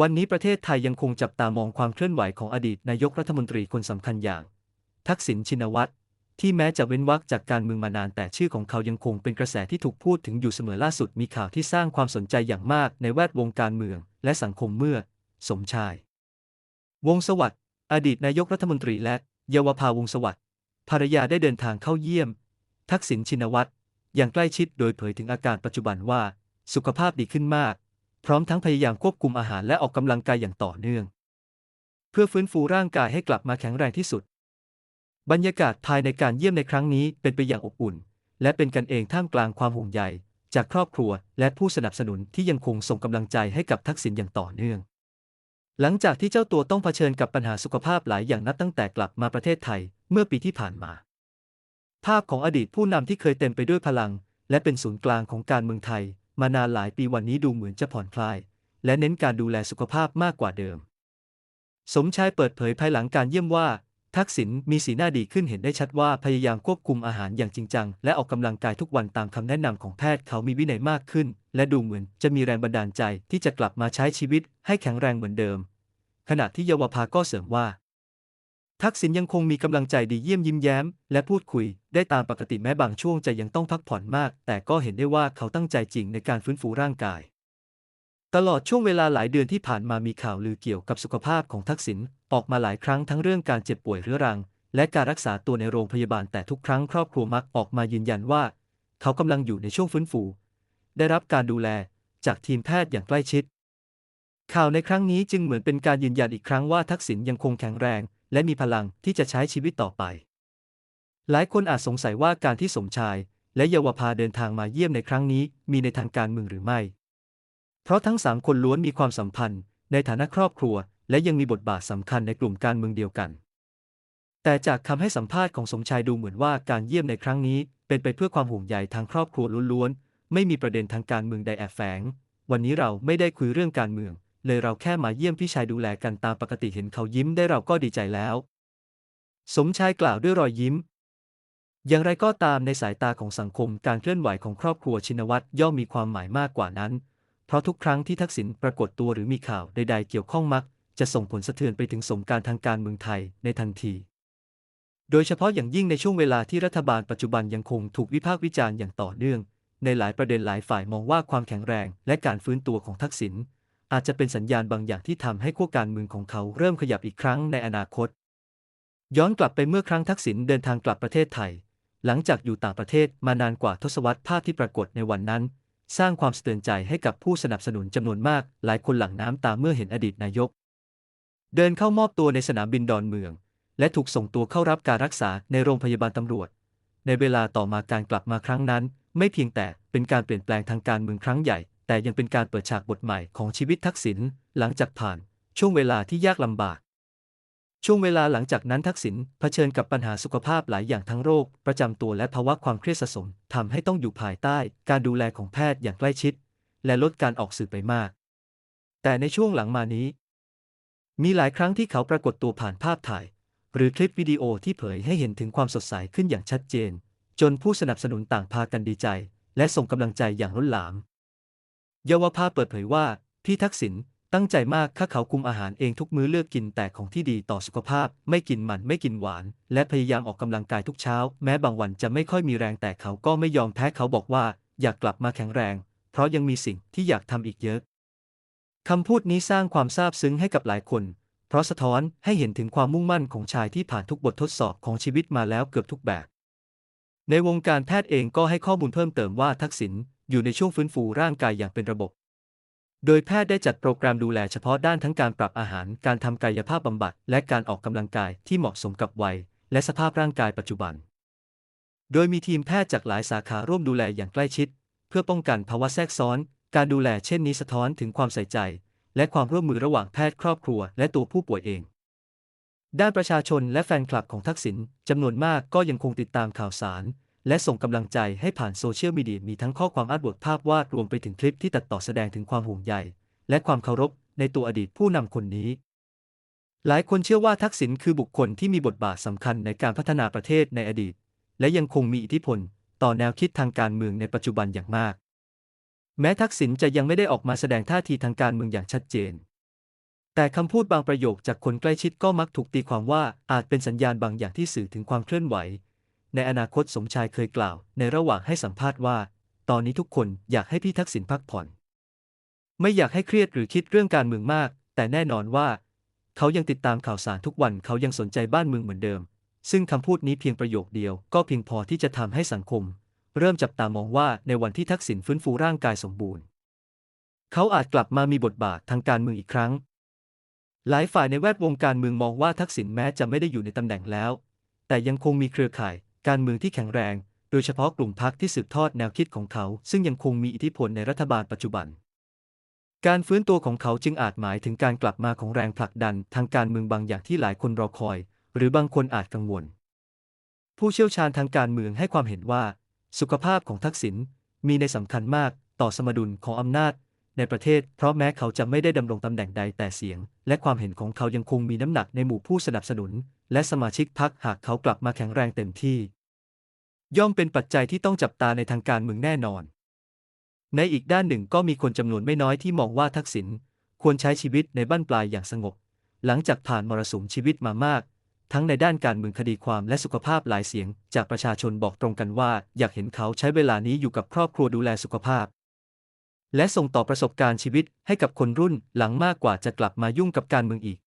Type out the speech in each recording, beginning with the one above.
วันนี้ประเทศไทยยังคงจับตามองความเคลื่อนไหวของอดีตนายกรัฐมนตรีคนสำคัญอย่าง ทักษิณชินวัตรที่แม้จะเว้นวรรคจากการเมืองมานานแต่ชื่อของเขายังคงเป็นกระแสที่ถูกพูดถึงอยู่เสมอล่าสุดมีข่าวที่สร้างความสนใจอย่างมากในแวดวงการเมือง และสังคมเมื่อ สมชาย วงสวัสดิ์อดีตนายกรัฐมนตรีและเยาวภาวงสวัสดิ์ภรรยาได้เดินทางเข้าเยี่ยม ทักษิณชินวัตรอย่างใกล้ชิดโดยเผยถึงอาการปัจจุบันว่า สุขภาพดีขึ้นมาก พร้อมทั้งพยายามควบคุมอาหารและออกกำลังกายอย่างต่อเนื่อง เพื่อฟื้นฟูร่างกายให้กลับมาแข็งแรงที่สุด บรรยากาศภายในการเยี่ยมในครั้งนี้เป็นไปอย่างอบอุ่น และเป็นกันเองท่ามกลางความห่วงใยจากครอบครัวและผู้สนับสนุนที่ยังคงส่งกำลังใจให้กับทักษิณอย่างต่อเนื่อง หลังจากที่เจ้าตัวต้องเผชิญกับปัญหาสุขภาพหลายอย่างนับตั้งแต่กลับมาประเทศไทยเมื่อปีที่ผ่านมา ภาพของอดีตผู้นำที่เคยเต็มไปด้วยพลัง และเป็นศูนย์กลางของการเมืองไทย มานานหลายปีวันนี้ดูเหมือนจะผ่อนคลาย และเน้นการดูแลสุขภาพมากกว่าเดิม สมชายเปิดเผยภายหลังการเยี่ยมว่า ทักษิณมีสีหน้าดีขึ้นเห็นได้ชัดว่าพยายามควบคุมอาหารอย่างจริงจัง และออกกำลังกายทุกวันตามคำแนะนำของแพทย์เขามีวินัยมากขึ้น และดูเหมือนจะมีแรงบันดาลใจที่จะกลับมาใช้ชีวิตให้แข็งแรงเหมือนเดิม ขณะที่เยาวภาก็เสริมว่า ทักษิณยังคงมีกำลังใจดีเยี่ยมยิ้มแย้ม และพูดคุย ได้ตามปกติแม้บางช่วงจะยังต้องพักผ่อนมาก แต่ก็เห็นได้ว่าเขาตั้งใจจริงในการฟื้นฟูร่างกาย ตลอดช่วงเวลาหลายเดือนที่ผ่านมามีข่าวลือเกี่ยวกับสุขภาพของทักษิณออกมาหลายครั้งทั้งเรื่องการเจ็บป่วยเรื้อรัง และการรักษาตัวในโรงพยาบาลแต่ทุกครั้งครอบครัวมักออกมายืนยันว่า เขากำลังอยู่ในช่วงฟื้นฟู ได้รับการดูแลจากทีมแพทย์อย่างใกล้ชิด ข่าวในครั้งนี้จึงเหมือนเป็นการยืนยันอีกครั้งว่าทักษิณยังคงแข็งแรง และมีพลังที่จะใช้ชีวิตต่อไป หลายคนอาจสงสัยว่าการที่สมชาย และเยาวภาเดินทางมาเยี่ยมในครั้งนี้ มีในทางการเมืองหรือไม่ เพราะทั้งสามคนล้วนมีความสัมพันธ์ ในฐานะครอบครัว และยังมีบทบาทสำคัญในกลุ่มการเมืองเดียวกัน แต่จากคำให้สัมภาษณ์ของสมชายดูเหมือนว่าการเยี่ยมในครั้งนี้ เป็นไปเพื่อความห่วงใยทางครอบครัวล้วนๆ ไม่มีประเด็นทางการเมืองใดแอบแฝง วันนี้เราไม่ได้คุยเรื่องการเมือง เลยเราแค่มาเยี่ยมพี่ชายดูแลกันตามปกติเห็นเขายิ้มได้เราก็ดีใจแล้ว สมชายกล่าวด้วยรอยยิ้ม อย่างไรก็ตามในสายตาของสังคมการเคลื่อนไหวของครอบครัวชินวัตรย่อมมีความหมายมากกว่านั้น เพราะทุกครั้งที่ทักษิณปรากฏตัวหรือมีข่าวใดๆเกี่ยวข้องมัก จะส่งผลสะเทือนไปถึงสมการทางการเมืองไทยในทันทีโดยเฉพาะอย่างยิ่งในช่วงเวลาที่รัฐบาลปัจจุบันยังคงถูกวิพากษ์วิจารณ์อย่างต่อเนื่อง ในหลายประเด็นหลายฝ่ายมองว่าความแข็งแรงและการฟื้นตัวของทักษิณ อาจจะเป็นสัญญาณบางอย่างที่ทำให้ขั้วการเมืองของเขาเริ่มขยับอีกครั้งในอนาคต ย้อนกลับไปเมื่อครั้งทักษิณเดินทางกลับประเทศไทย หลังจากอยู่ต่างประเทศมานานกว่าทศวรรษภาพที่ปรากฏในวันนั้น สร้างความสะเทือนใจให้กับผู้สนับสนุนจำนวนมาก หลายคนหลั่งน้ำตาเมื่อเห็นอดีตนายก เดินเข้ามอบตัวในสนามบินดอนเมือง และถูกส่งตัวเข้ารับการรักษาในโรงพยาบาลตำรวจ ในเวลาต่อมาการกลับมาครั้งนั้น ไม่เพียงแต่เป็นการเปลี่ยนแปลงทางการเมืองครั้งใหญ่ แต่ยังเป็นการเปิดฉากบทใหม่ของชีวิตทักษิณหลังจากผ่าน ช่วงเวลาที่ยากลำบาก ช่วงเวลาหลังจากนั้นทักษิณเผชิญกับปัญหาสุขภาพหลายอย่างทั้งโรค ประจำตัวและภาวะความเครียดสะสมทำให้ต้องอยู่ภายใต้ การดูแลของแพทย์อย่างใกล้ชิด และลดการออกสื่อไปมาก แต่ในช่วงหลังมานี้ มีหลายครั้งที่เขาปรากฏตัวผ่านภาพถ่าย หรือคลิปวิดีโอที่เผยให้เห็นถึงความสดใสขึ้นอย่างชัดเจน จนผู้สนับสนุนต่างพากันดีใจ และส่งกำลังใจอย่างล้นหลาม เยาวภาเปิดเผยว่า พี่ทักษิณตั้งใจมากข้าเขาคุมอาหารเองทุกมื้อเลือกกินแต่ของที่ดีต่อสุขภาพ ไม่กินมันไม่กินหวาน และพยายามออกกำลังกายทุกเช้า แม้บางวันจะไม่ค่อยมีแรงแต่เขาก็ไม่ยอมแพ้เขาบอกว่า อยากกลับมาแข็งแรง เพราะยังมีสิ่งที่อยากทำอีกเยอะคำพูดนี้สร้างความซาบซึ้งให้กับหลายคน เพราะสะท้อนให้เห็นถึงความมุ่งมั่นของชายที่ผ่านทุกบททดสอบของชีวิตมาแล้วเกือบทุกแบบ ในวงการแพทย์เองก็ให้ข้อมูลเพิ่มเติมว่าทักษิณ อยู่ในช่วงฟื้นฟูร่างกายอย่างเป็นระบบ โดยแพทย์ได้จัดโปรแกรมดูแลเฉพาะด้านทั้งการปรับอาหาร การทำกายภาพบำบัด และการออกกำลังกายที่เหมาะสมกับวัย และสภาพร่างกายปัจจุบัน โดยมีทีมแพทย์จากหลายสาขาร่วมดูแลอย่างใกล้ชิด เพื่อป้องกันภาวะแทรกซ้อน การดูแลเช่นนี้สะท้อนถึงความใส่ใจ และความร่วมมือระหว่างแพทย์ครอบครัว และตัวผู้ป่วยเอง ด้านประชาชนและแฟนคลับของทักษิณจำนวนมากก็ยังคงติดตามข่าวสาร และส่งกำลังใจให้ผ่านโซเชียลมีเดียมีทั้งข้อความอาร์ตบทภาพวาดรวมไปถึงคลิปที่ตัดต่อแสดงถึงความห่วงใยและความเคารพในตัวอดีตผู้นำคนนี้ หลายคนเชื่อว่าทักษิณคือบุคคลที่มีบทบาทสำคัญในการพัฒนาประเทศในอดีต และยังคงมีอิทธิพล ต่อแนวคิดทางการเมืองในปัจจุบันอย่างมาก แม้ทักษิณจะยังไม่ได้ออกมาแสดงท่าทีทางการเมืองอย่างชัดเจน แต่คำพูดบางประโยคจากคนใกล้ชิดก็มักถูกตีความว่าอาจเป็นสัญญาณบางอย่างที่สื่อถึงความเคลื่อนไหว ในอนาคตสมชายเคยกล่าว ในระหว่างให้สัมภาษณ์ว่า ตอนนี้ทุกคนอยากให้พี่ทักษิณพักผ่อน ไม่อยากให้เครียดหรือคิดเรื่องการเมืองมาก แต่แน่นอนว่า เขายังติดตามข่าวสารทุกวันเขายังสนใจบ้านเมืองเหมือนเดิม ซึ่งคำพูดนี้เพียงประโยคเดียว ก็เพียงพอที่จะทำให้สังคม เริ่มจับตามองว่าในวันที่ทักษิณฟื้นฟูร่างกายสมบูรณ์ เขาอาจกลับมามีบทบาททางการเมืองอีกครั้ง หลายฝ่ายในแวดวงการเมืองมองว่าทักษิณแม้จะไม่ได้อยู่ในตำแหน่งแล้ว แต่ยังคงมีเครือข่าย การเมืองที่แข็งแรง โดยเฉพาะกลุ่มพรรคที่สืบทอดแนวคิดของเขา ซึ่งยังคงมีอิทธิพลในรัฐบาลปัจจุบัน การฟื้นตัวของเขาจึงอาจหมายถึงการกลับมาของแรงผลักดันทางการเมืองบางอย่างที่หลายคนรอคอย หรือบางคนอาจกังวล ผู้เชี่ยวชาญทางการเมืองให้ความเห็นว่า สุขภาพของทักษิณมีในสำคัญมากต่อสมดุลของอำนาจในประเทศ เพราะแม้เขาจะไม่ได้ดำรงตำแหน่งใดแต่เสียง และความเห็นของเขายังคงมีน้ำหนักในหมู่ผู้สนับสนุน และสมาชิกพรรคหากเขากลับมาแข็งแรงเต็มที่ ย่อมเป็นปัจจัยที่ต้องจับตาในทางการเมืองแน่นอน ในอีกด้านหนึ่งก็มีคนจำนวนไม่น้อยที่มองว่าทักษิณควรใช้ชีวิตในบ้านปลายอย่างสงบ หลังจากผ่านมรสุมชีวิตมามาก ทั้งในด้านการเมืองคดีความและสุขภาพหลายเสียง จากประชาชนบอกตรงกันว่า อยากเห็นเขาใช้เวลานี้อยู่กับครอบครัวดูแลสุขภาพ และส่งต่อประสบการณ์ชีวิตให้กับคนรุ่นหลังมากกว่าจะกลับมายุ่งกับการเมืองอีก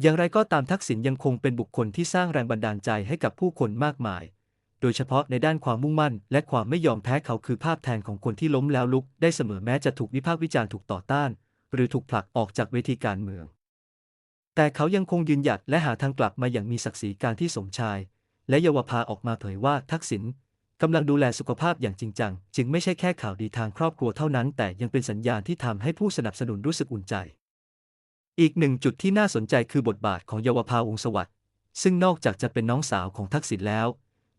อย่างไรก็ตามทักษิณยังคงเป็นบุคคลที่สร้างแรงบันดาลใจให้กับผู้คนมากมาย โดยเฉพาะในด้านความมุ่งมั่น และความไม่ยอมแพ้เขาคือภาพแทนของคนที่ล้มแล้วลุก ได้เสมอแม้จะถูกวิพากษ์วิจารณ์ถูกต่อต้าน หรือถูกผลักออกจากเวทีการเมือง แต่เขายังคงยืนหยัดและหาทางกลับมาอย่างมีศักดิ์ศรีการที่สมชาย และเยาวภาออกมาเผยว่าทักษิณกำลังดูแลสุขภาพอย่างจริงจัง จึงไม่ใช่แค่ข่าวดีทางครอบครัวเท่านั้น แต่ยังเป็นสัญญาณที่ทำให้ผู้สนับสนุนรู้สึกอุ่นใจ อีกหนึ่งจุดที่น่าสนใจคือบทบาทของเยาวภาวงศ์สวัสดิ์ซึ่งนอกจากจะเป็นน้องสาวของทักษิณแล้ว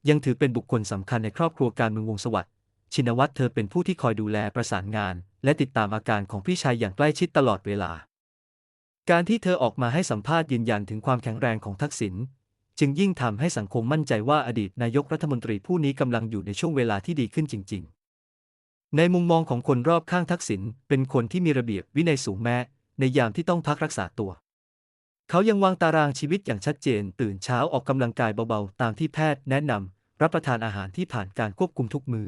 ยังถือเป็นบุคคลสำคัญในครอบครัวการเมืองวงสวัสดิ์ชินวัตรเธอเป็นผู้ที่คอยดูแลประสานงาน และติดตามอาการของพี่ชายอย่างใกล้ชิดตลอดเวลา การที่เธอออกมาให้สัมภาษณ์ยืนยันถึงความแข็งแรงของทักษิณจึงยิ่งทำให้สังคมมั่นใจว่าอดีตนายกรัฐมนตรีผู้นี้กำลังอยู่ในช่วงเวลาที่ดีขึ้นจริง ๆ ในมุมมองของคนรอบข้างทักษิณเป็นคนที่มีระเบียบวินัยสูงแม้ ในยามที่ต้องพักรักษาตัว เขายังวางตารางชีวิตอย่างชัดเจน ตื่นเช้าออกกำลังกายเบาๆ ตามที่แพทย์แนะนำ รับประทานอาหารที่ผ่านการควบคุมทุกมือ้อ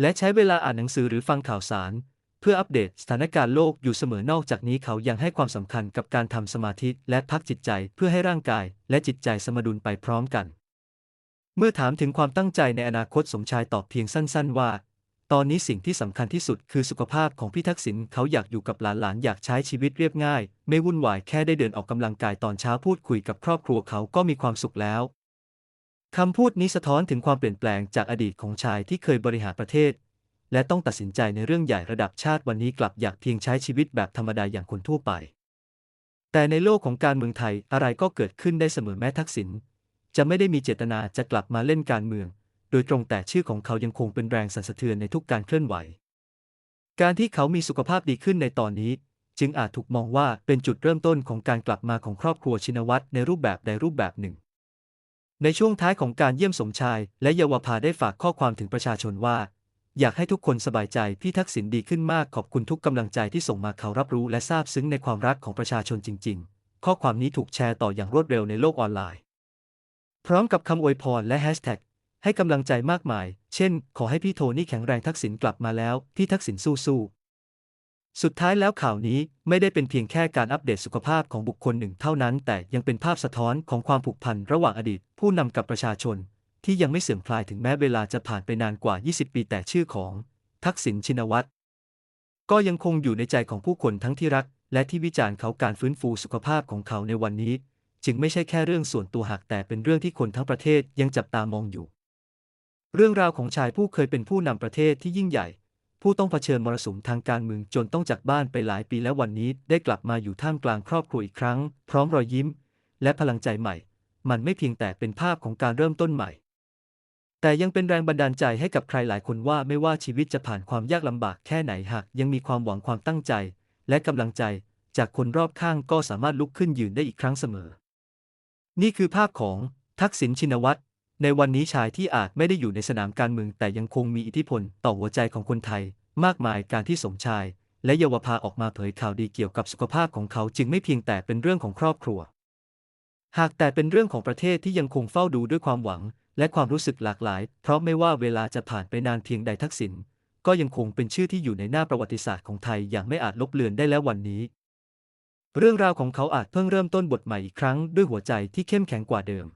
และใช้เวลาอ่านหนังสือหรือฟังข่าวสาร เพื่ออัปเดตสถานการณ์โลกอยู่เสมอนอกจากนี้เขายังให้ความสำคัญกับการทำสมาธิและพักจิตใจเพื่อให้ร่างกายและจิตใจสมดุลไปพร้อมกัน เมื่อถามถึงความตั้งใจในอนาคตสมชายตอบเพียงสั้น ๆ ว่า ตอนนี้สิ่งที่สำคัญที่สุดคือสุขภาพของพี่ทักษิณเขาอยากอยู่กับหลานๆอยากใช้ชีวิตเรียบง่าย ไม่วุ่นวายแค่ได้เดินออกกำลังกายตอนเช้าพูดคุยกับครอบครัวเขาก็มีความสุขแล้ว คำพูดนี้สะท้อนถึงความเปลี่ยนแปลงจากอดีตของชายที่เคยบริหารประเทศ และต้องตัดสินใจในเรื่องใหญ่ระดับชาติวันนี้กลับอยากเพียงใช้ชีวิตแบบธรรมดาอย่างคนทั่วไป แต่ในโลกของการเมืองไทยอะไรก็เกิดขึ้นได้เสมอแม้ทักษิณจะไม่ได้มีเจตนาจะกลับมาเล่นการเมือง โดยตรงแต่ชื่อของเขายังคงเป็นแรงสั่นสะเทือนในทุกการเคลื่อนไหว การที่เขามีสุขภาพดีขึ้นในตอนนี้ จึงอาจถูกมองว่าเป็นจุดเริ่มต้นของการกลับมาของครอบครัวชินวัตรในรูปแบบใดรูปแบบหนึ่ง ในช่วงท้ายของการเยี่ยมสมชาย และเยาวภาได้ฝากข้อความถึงประชาชนว่า อยากให้ทุกคนสบายใจพี่ทักษิณดีขึ้นมากขอบคุณทุกกำลังใจที่ส่งมาเขารับรู้และซาบซึ้งในความรักของประชาชนจริง ๆ ข้อความนี้ถูกแชร์ต่ออย่างรวดเร็วในโลกออนไลน์ พร้อมกับคำอวยพรและแฮชแท็กให้กำลังใจมากมาย เช่น ขอให้พี่โทนี่แข็งแรงทักษิณกลับมาแล้ว พี่ทักษิณสู้ๆ สุดท้ายแล้วข่าวนี้ไม่ได้เป็นเพียงแค่การอัปเดตสุขภาพของบุคคลหนึ่งเท่านั้น แต่ยังเป็นภาพสะท้อนของความผูกพันระหว่างอดีต ผู้นำกับประชาชน ที่ยังไม่เสื่อมคลายถึงแม้เวลาจะผ่านไปนานกว่า 20 ปีแต่ชื่อของ ทักษิณชินวัตรก็ยังคงอยู่ในใจของผู้คนทั้งที่รัก และที่วิจารณ์เขาการฟื้นฟูสุขภาพของเขาในวันนี้ จึงไม่ใช่แค่เรื่องส่วนตัวหากแต่เป็นเรื่องที่คนทั้งประเทศยังจับตามองอยู่ เรื่องราวของชายผู้เคยเป็นผู้นำประเทศที่ยิ่งใหญ่ ผู้ต้องเผชิญมรสุมทางการเมืองจนต้องจากบ้านไปหลายปีและวันนี้ได้กลับมาอยู่ท่ามกลางครอบครัวอีกครั้ง พร้อมรอยยิ้ม และพลังใจใหม่ มันไม่เพียงแต่เป็นภาพของการเริ่มต้นใหม่ แต่ยังเป็นแรงบันดาลใจให้กับใครหลายคนว่าไม่ว่าชีวิตจะผ่านความยากลำบากแค่ไหนหากยังมีความหวังความตั้งใจ และกำลังใจ จากคนรอบข้างก็สามารถลุกขึ้นยืนได้อีกครั้งเสมอ นี่คือภาพของทักษิณชินวัตร ในวันนี้ชายที่อาจไม่ได้อยู่ในสนามการเมืองแต่ยังคงมีอิทธิพลต่อหัวใจของคนไทย มากมายการที่สมชาย และเยาวภาออกมาเผยข่าวดีเกี่ยวกับสุขภาพของเขาจึงไม่เพียงแต่เป็นเรื่องของครอบครัว หากแต่เป็นเรื่องของประเทศที่ยังคงเฝ้าดูด้วยความหวัง และความรู้สึกหลากหลาย เพราะไม่ว่าเวลาจะผ่านไปนานเพียงใดทักษิณก็ยังคงเป็นชื่อที่อยู่ในหน้าประวัติศาสตร์ของไทยอย่างไม่อาจลบเลือนได้แล้ววันนี้ เรื่องราวของเขาอาจเพิ่งเริ่มต้นบทใหม่อีกครั้งด้วยหัวใจที่เข้มแข็งกว่าเดิม